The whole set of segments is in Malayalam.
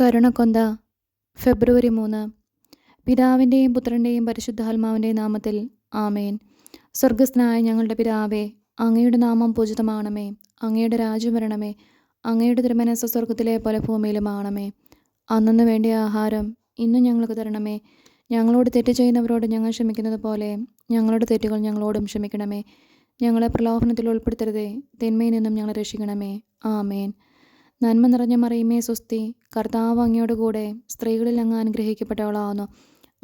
കരുണക്കൊന്ത ഫെബ്രുവരി മൂന്ന്. പിതാവിന്റെയും പുത്രന്റെയും പരിശുദ്ധാത്മാവിന്റെയും നാമത്തിൽ ആമേൻ. സ്വർഗസ്ഥനായ ഞങ്ങളുടെ പിതാവേ അങ്ങയുടെ നാമം പൂജിതമാണമേ. അങ്ങയുടെ രാജ്യം വരണമേ. അങ്ങയുടെ തിരുമനസ സ്വർഗത്തിലെ പോലെ ഭൂമിയിലുമാണമേ അന്നു വേണ്ടിയ ആഹാരം ഇന്നും ഞങ്ങൾക്ക് തരണമേ. ഞങ്ങളോട് തെറ്റ് ചെയ്യുന്നവരോട് ഞങ്ങൾ ക്ഷമിക്കുന്നത് പോലെ ഞങ്ങളുടെ തെറ്റുകൾ ഞങ്ങളോടും ക്ഷമിക്കണമേ. ഞങ്ങളെ പ്രലോഭനത്തിൽ ഉൾപ്പെടുത്തരുതേ. തിന്മയിൽ നിന്നും ഞങ്ങളെ രക്ഷിക്കണമേ. ആമേൻ. നന്മ നിറഞ്ഞ മറിയുമേ സുസ്തി കർത്താവ് അങ്ങയുടെ കൂടെ സ്ത്രീകളിൽ അങ്ങ് അനുഗ്രഹിക്കപ്പെട്ടവളാവുന്നു.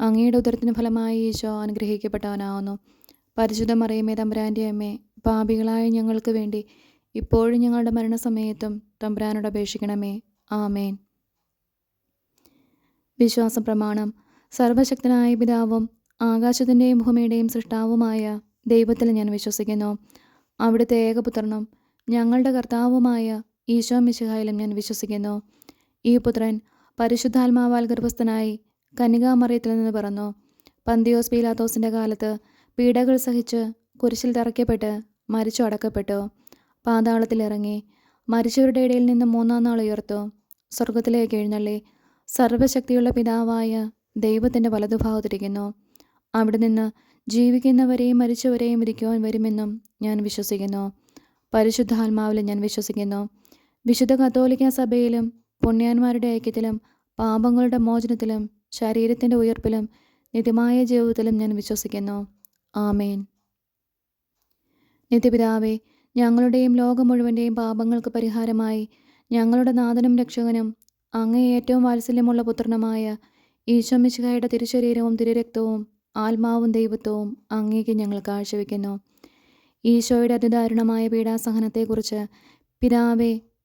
അങ്ങയുടെ ഉദരത്തിന് ഫലമായി ഈശോ അനുഗ്രഹിക്കപ്പെട്ടവനാവുന്നു. പരിശുദ്ധ മറിയമേ തമ്പുരാന്റെ അമ്മേ പാപികളായ ഞങ്ങൾക്ക് വേണ്ടി ഇപ്പോഴും ഞങ്ങളുടെ മരണസമയത്തും തമ്പുരാനോട് അപേക്ഷിക്കണമേ. ആമേൻ. വിശ്വാസ പ്രമാണം സർവശക്തനായ പിതാവും ആകാശത്തിന്റെയും ഭൂമിയുടെയും സൃഷ്ടാവുമായ ദൈവത്തിൽ ഞാൻ വിശ്വസിക്കുന്നു. അവിടുത്തെ ഏകപുത്രനും ഞങ്ങളുടെ കർത്താവുമായ ഈശോ മിശിഹായിലും ഞാൻ വിശ്വസിക്കുന്നു. ഈ പുത്രൻ പരിശുദ്ധാത്മാവാൽ ഗർഭസ്ഥനായി കന്യകാമറിയത്തിൽ നിന്ന് പിറന്നു. പന്തിയോസ് പീലാത്തോസിന്റെ കാലത്ത് പീഡകൾ സഹിച്ച് കുരിശിൽ തറയ്ക്കപ്പെട്ട് മരിച്ചു അടക്കപ്പെട്ടു. പാതാളത്തിലിറങ്ങി മരിച്ചവരുടെ ഇടയിൽ നിന്ന് മൂന്നാം നാൾ ഉയർത്തു. സ്വർഗത്തിലേക്ക് എഴുന്നള്ളി സർവശക്തിയുള്ള പിതാവായ ദൈവത്തിന്റെ വലതുഭാഗത്തിരിക്കുന്നു. അവിടെ നിന്ന് ജീവിക്കുന്നവരെയും മരിച്ചവരെയും വിധിക്കുവാൻ വരുമെന്നും ഞാൻ വിശ്വസിക്കുന്നു. പരിശുദ്ധാത്മാവിലും ഞാൻ വിശ്വസിക്കുന്നു. വിശുദ്ധ കത്തോലിക്ക സഭയിലും പുണ്യാന്മാരുടെ ഐക്യത്തിലും പാപങ്ങളുടെ മോചനത്തിലും ശരീരത്തിന്റെ ഉയർപ്പിലും നിത്യമായ ജീവിതത്തിലും ഞാൻ വിശ്വസിക്കുന്നു. ആമേൻ. നിത്യപിതാവേ ഞങ്ങളുടെയും ലോകം മുഴുവന്റെയും പാപങ്ങൾക്ക് പരിഹാരമായി ഞങ്ങളുടെ നാഥനും രക്ഷകനും അങ്ങേ ഏറ്റവും വാത്സല്യമുള്ള പുത്രനുമായ ഈശോമിശിഹായുടെ തിരുശരീരവും തിരുരക്തവും ആത്മാവും ദൈവത്വവും അങ്ങേക്ക് ഞങ്ങൾ കാഴ്ചവെക്കുന്നു. ഈശോയുടെ അതിദാരുണമായ പീഡാസഹനത്തെക്കുറിച്ച് പിതാവേ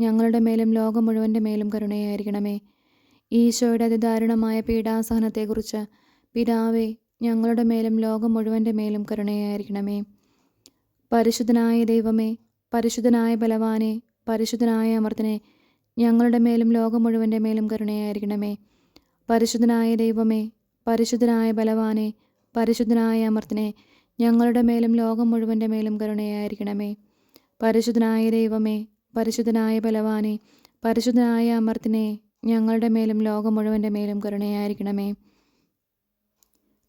ഞങ്ങളുടെ മേലും ലോകം മുഴുവന്റെ മേലും കരുണയായിരിക്കണമേ. ഈശോയുടെ അതിദാരുണമായ പീഡാസഹനത്തെക്കുറിച്ച് പിതാവേ ഞങ്ങളുടെ മേലും ലോകം മുഴുവന്റെ മേലും കരുണയായിരിക്കണമേ. പരിശുദ്ധനായ ദൈവമേ പരിശുദ്ധനായ ബലവാനെ പരിശുദ്ധനായ അമർത്തനെ ഞങ്ങളുടെ മേലും ലോകം മുഴുവന്റെ മേലും കരുണയായിരിക്കണമേ. പരിശുദ്ധനായ ദൈവമേ പരിശുദ്ധനായ ബലവാനെ പരിശുദ്ധനായ അമർത്തനെ ഞങ്ങളുടെ മേലും ലോകം മുഴുവന്റെ മേലും കരുണയായിരിക്കണമേ. പരിശുദ്ധനായ ദൈവമേ പരിശുദ്ധനായ ബലവാനെ പരിശുദ്ധനായ അമർത്തിനെ ഞങ്ങളുടെ മേലും ലോകം മുഴുവന്റെ മേലും കരുണയായിരിക്കണമേ.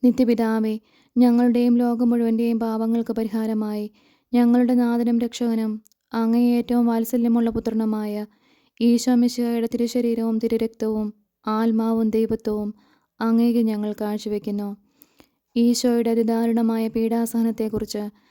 നിത്യപിതാവേ ഞങ്ങളുടെയും ലോകം മുഴുവന്റെയും പാപങ്ങൾക്ക് പരിഹാരമായി ഞങ്ങളുടെ നാഥനും രക്ഷകനും അങ്ങേ ഏറ്റവും വാത്സല്യമുള്ള പുത്രനുമായ ഈശോ മിശിഹായുടെ തിരുശരീരവും തിരുരക്തവും ആത്മാവും ദൈവത്വവും അങ്ങേക്ക് ഞങ്ങൾ കാഴ്ചവെക്കുന്നു. ഈശോയുടെ അതിദാരുണമായ പീഡാസഹനത്തെക്കുറിച്ച്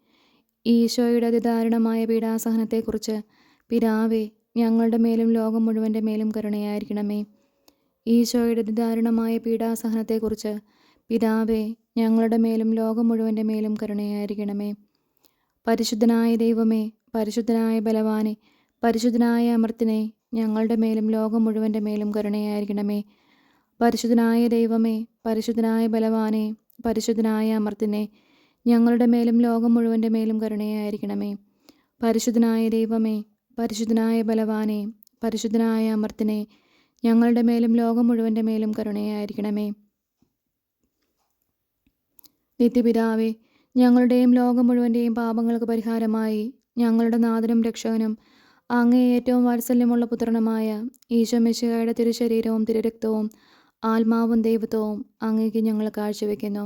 ഈശോയുടെ അതിദാരുണമായ പീഡാസഹനത്തെക്കുറിച്ച് പിതാവേ ഞങ്ങളുടെ മേലും ലോകം മുഴുവന്റെ മേലും കരുണയായിരിക്കണമേ. ഈശോയുടെ അതിദാരുണമായ പീഡാസഹനത്തെക്കുറിച്ച് പിതാവേ ഞങ്ങളുടെ മേലും ലോകം മുഴുവന്റെ മേലും കരുണയായിരിക്കണമേ. പരിശുദ്ധനായ ദൈവമേ പരിശുദ്ധനായ ബലവാനെ പരിശുദ്ധനായ അമർത്തിനെ ഞങ്ങളുടെ മേലും ലോകം മുഴുവന്റെ മേലും കരുണയായിരിക്കണമേ. പരിശുദ്ധനായ ദൈവമേ പരിശുദ്ധനായ ബലവാനെ പരിശുദ്ധനായ അമർത്തിനെ ഞങ്ങളുടെ മേലും ലോകം മുഴുവന്റെ മേലും കരുണയായിരിക്കണമേ. പരിശുദ്ധനായ ദൈവമേ പരിശുദ്ധനായ ബലവാനെ പരിശുദ്ധനായ അമർത്തിനെ ഞങ്ങളുടെ മേലും ലോകം മുഴുവന്റെ മേലും കരുണയായിരിക്കണമേ. നിത്യപിതാവേ ഞങ്ങളുടെയും ലോകം മുഴുവന്റെയും പാപങ്ങൾക്ക് പരിഹാരമായി ഞങ്ങളുടെ നാഥനും രക്ഷകനും അങ്ങേ ഏറ്റവും വാത്സല്യമുള്ള പുത്രനുമായ ഈശോ തിരുശരീരവും തിരുരക്തവും ആത്മാവും ദൈവത്വവും അങ്ങേക്ക് ഞങ്ങൾ കാഴ്ചവെക്കുന്നു.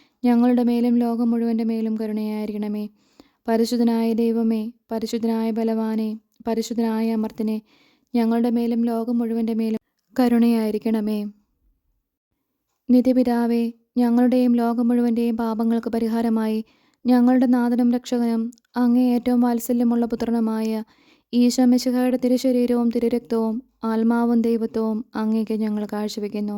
ഞങ്ങളുടെ മേലും ലോകം മുഴുവന്റെ മേലും കരുണയായിരിക്കണമേ. പരിശുദ്ധനായ ദൈവമേ പരിശുദ്ധനായ ബലവാനെ പരിശുദ്ധനായ അമർത്തിനെ ഞങ്ങളുടെ മേലും ലോകം മുഴുവന്റെ മേലും കരുണയായിരിക്കണമേ. നിത്യപിതാവേ ഞങ്ങളുടെയും ലോകം മുഴുവന്റെയും പാപങ്ങൾക്ക് പരിഹാരമായി ഞങ്ങളുടെ നാഥനും രക്ഷകനും അങ്ങേ ഏറ്റവും വാത്സല്യമുള്ള പുത്രനുമായ ഈശോ മിശിഹായുടെ തിരുശരീരവും തിരുരക്തവും ആത്മാവും ദൈവത്വവും അങ്ങേക്ക് ഞങ്ങൾ കാഴ്ചവെക്കുന്നു.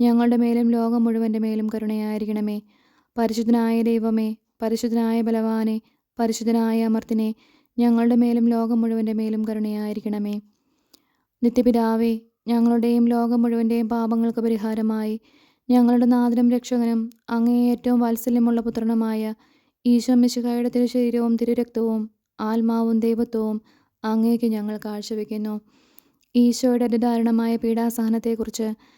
ഞങ്ങളുടെ മേലും ലോകം മുഴുവന്റെ മേലും കരുണയായിരിക്കണമേ. പരിശുദ്ധനായ ദൈവമേ പരിശുദ്ധനായ ബലവാനെ പരിശുദ്ധനായ അമർത്തിനെ ഞങ്ങളുടെ മേലും ലോകം മുഴുവന്റെ മേലും കരുണയായിരിക്കണമേ. നിത്യപിതാവേ ഞങ്ങളുടെയും ലോകം മുഴുവന്റെയും പാപങ്ങൾക്ക് പരിഹാരമായി. ഞങ്ങളുടെ നാഥനും രക്ഷകനും അങ്ങേ ഏറ്റവും വാത്സല്യമുള്ള പുത്രനുമായ ഈശോ മിശിഹായുടെ തിരുശരീരവും തിരുരക്തവും ആത്മാവും ദൈവത്വവും അങ്ങേക്ക് ഞങ്ങൾ കാഴ്ചവെക്കുന്നു. ഈശോയുടെ അതിദാരുണമായ പീഡാസഹനത്തെക്കുറിച്ച്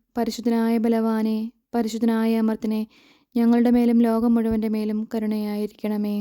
പരിശുദ്ധനായ ബലവാനെ പരിശുദ്ധനായ അമർത്തിനെ ഞങ്ങളുടെ മേലും ലോകം മുഴുവന്റെ മേലും കരുണയായിരിക്കണമേ.